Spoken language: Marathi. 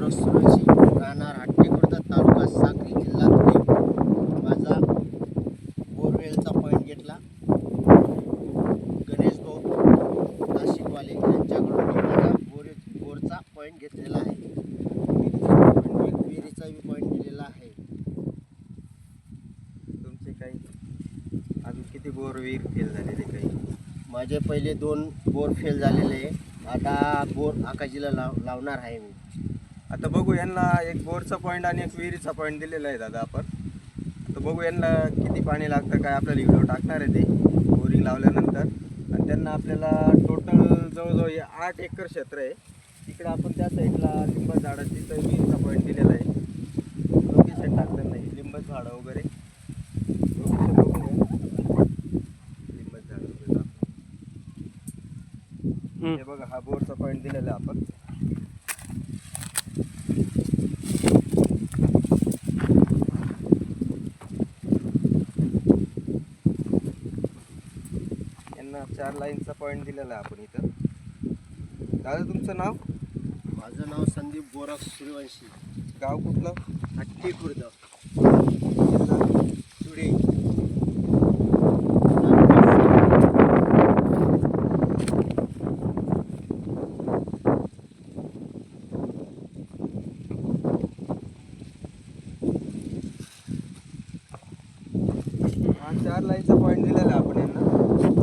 गोरख सुरक्षी राहणार हट्टी खुर्द तालुका साक्री जिल्हा धुळे माझा बोरवेलचा पॉईंट घेतला. गणेश भाऊ नाशिकवाले यांच्याकडून मी माझा बोर बोरचा पॉईंट घेतलेला आहे. विहिरीचा बी पॉईंट दिलेला आहे. तुमचे काही अजून किती बोर विहीर फेल झालेले काही? माझे पहिले दोन बोर फेल झालेले आहे. आता बोर आकाशीला लाव लावणार आहे मी. आता बघू यांना एक बोरचा पॉईंट आणि एक विहिरीचा पॉईंट दिलेला आहे दादा आपण. आता बघू यांना किती पाणी लागतं काय आपल्याला व्हिडिओ टाकणार आहे ते बोरिंग लावल्यानंतर. आणि त्यांना आपल्याला टोटल जवळजवळ हे आठ एकर क्षेत्र आहे. तिकडं आपण त्या साईडला लिंब झाडाची तर विहिरीचा पॉईंट दिलेला आहे. लोकेशन टाकलं नाही लिंब झाडं वगैरे लोकेशन लिंब झाडं वगैरे. हे बघा हा बोरचा पॉईंट दिलेला आहे आपण. यांना चार लाईनचा पॉईंट दिलेला आहे आपण इथं. दादा तुमचं नाव? माझं नाव संदीप गोरख सूर्यवंशी. गाव कुठलं? हट्टी खुर्द. धुळे. हा चार लाईनचा पॉईंट दिलेला आहे आपण यांना.